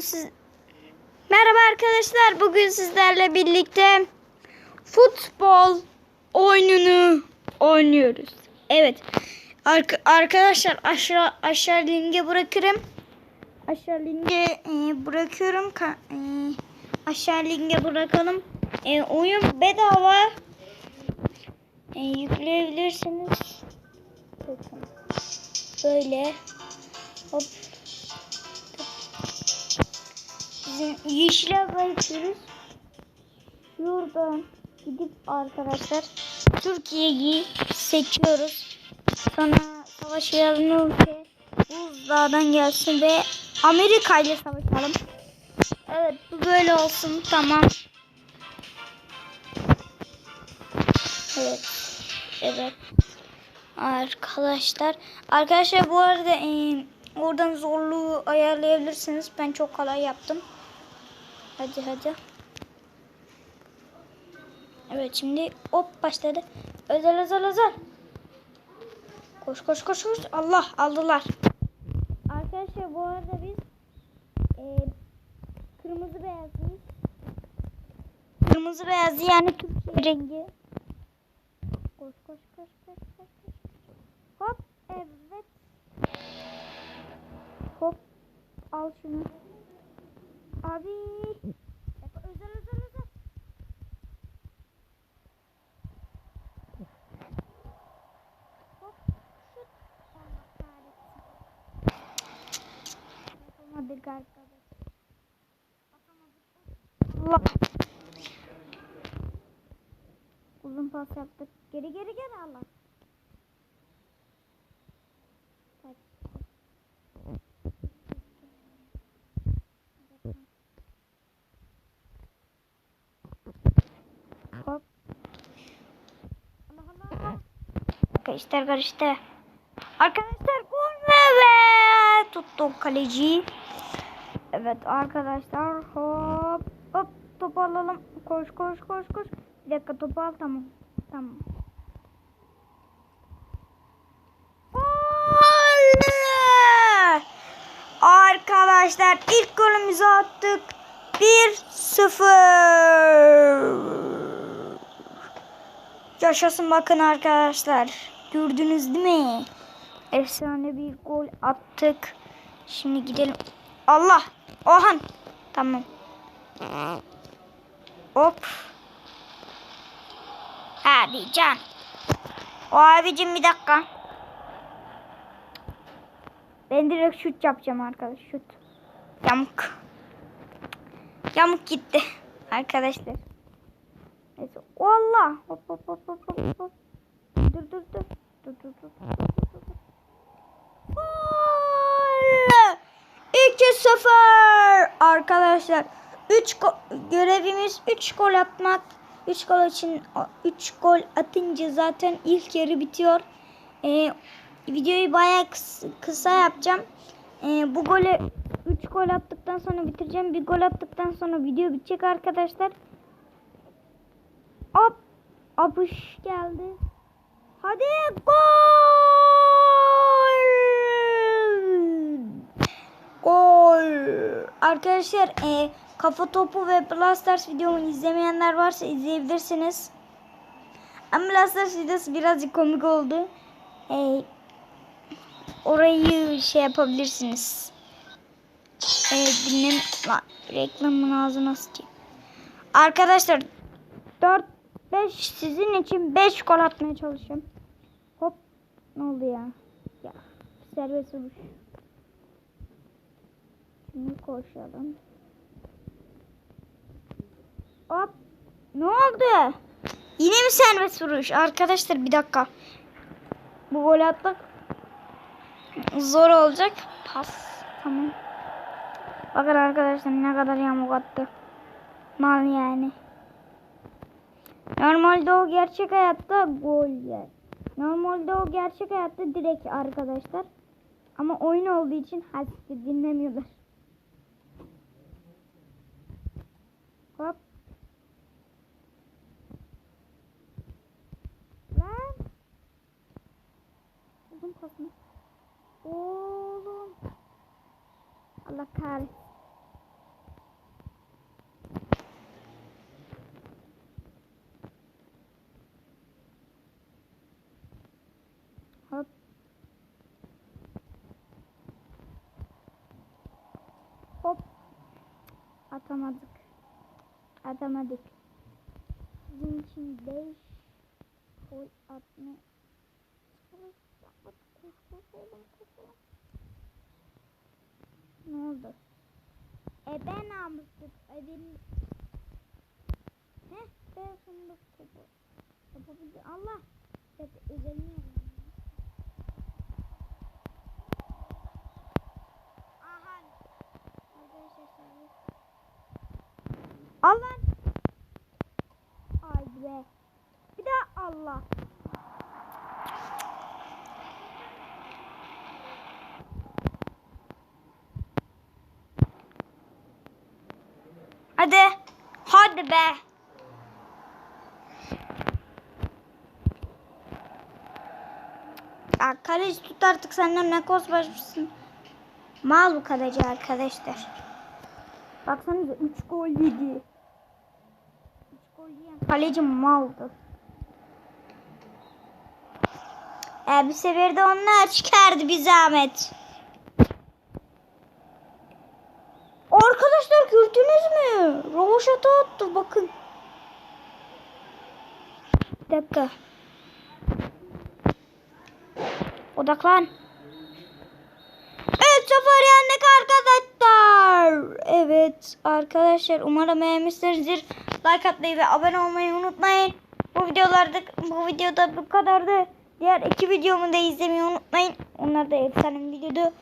Siz... Merhaba arkadaşlar. Bugün sizlerle birlikte futbol oyununu oynuyoruz. Evet. Ark- arkadaşlar aşağı aşağı linke bırakırım. Aşağı linke e, bırakıyorum. Ka- e, aşağı linke bırakalım. E, oyun bedava. E, yükleyebilirsiniz. Böyle. Hop. Yeşile bakıyoruz. Şuradan gidip arkadaşlar Türkiye'yi seçiyoruz. Sonra savaş ilanı ülke buzdağdan gelsin ve Amerika ile savaşalım. Evet bu böyle olsun tamam. Evet. Evet. Arkadaşlar. Arkadaşlar bu arada e, oradan zorluğu ayarlayabilirsiniz. Ben çok kolay yaptım. Hadi hadi. Evet şimdi hop başladı. Özel özel özel. Koş koş koş koş. Allah aldılar. Arkadaşlar bu arada biz e, kırmızı beyazlıyız. Kırmızı beyazlı yani Türkiye rengi. Koş koş koş koş koş. koş. Hop evet. Hop al şunu. Abi. Efe, Özel özel özel. Hop şut. Allah kahretsin. Atamadık. Allah. Uzun pas yaptık. Geri geri geri Allah. Hop. Arkadaşlar karıştı. Arkadaşlar gol ve tuttuk kaleciyi. Evet arkadaşlar hop hop topu alalım. Koş koş koş koş. Bir dakika topu al tamam. Tamam. Gol! Arkadaşlar ilk golümüzü attık. 1-0. Yaşasın bakın arkadaşlar. Gördünüz değil mi? Efsane bir gol attık. Şimdi gidelim. Allah! Ohan! Tamam. Hop. Hadi can. O abicim bir dakika. Ben direkt şut yapacağım arkadaş. Şut. Yamuk. Yamuk gitti. Arkadaşlar. Neyse. Allah. Hop hop hop hop. hop. Dur dur dur. Dur dur dur. dur, dur, dur. Gol! 2-0 arkadaşlar. 3 görevimiz 3 gol atmak. 3 gol için 3 gol atınca zaten ilk yarı bitiyor. Ee, videoyu bayağı kıs- kısa yapacağım. Ee, bu golü 3 gol attıktan sonra bitireceğim. Bir gol attıktan sonra video bitecek arkadaşlar. Hop. Apış geldi. Hadi gol! Arkadaşlar e, kafa topu ve Blasters videomu izlemeyenler varsa izleyebilirsiniz. Ama Blasters videosu birazcık komik oldu. E, orayı şey yapabilirsiniz. E, dinlem Lan, reklamın ağzına sıçayım. Arkadaşlar 4 5 sizin için 5 gol atmaya çalışıyorum. Hop. Ne oldu ya? Ya serbest vuruş. Şimdi koşalım. Hop. Ne oldu? Yine mi serbest vuruş? Arkadaşlar bir dakika. Bu gol atmak zor olacak. Pas. Tamam. Bakın arkadaşlar ne kadar yamuk attı. Mal yani. Normalde o gerçek hayatta gol yer. Normalde o gerçek hayatta direkt arkadaşlar. Ama oyun olduğu için hasbi dinlemiyorlar. Hop. Lan. Uzun kasmış. Oğlum. Allah kahretsin. Hop. Hop. Atamadık. Atamadık. Bizim için 5 gol atma. Ne oldu? E ben almıştık. E benim... Heh ben sonunda topu. Yapabildim. Allah. Evet, yapayım. Aha. Arkadaşlar. Allah. Ay be. Bir daha Allah. Hadi. Hadi be. Ya kaleci tut artık senden ne koz başmışsın. Mal bu kaleci arkadaşlar. Baksanıza 3 gol yedi. 3 gol yiyen kaleci maldı. E bir sefer de onlar çıkardı bir zahmet. Arkadaşlar gördünüz mü? Rovaşata attı bakın. Bir dakika. Odaklan. Evet sefer yendik arkadaşlar. Evet arkadaşlar umarım beğenmişsinizdir. Like atmayı ve abone olmayı unutmayın. Bu videolarda bu videoda bu kadardı. Diğer iki videomu da izlemeyi unutmayın. Onlar da efsane videodu.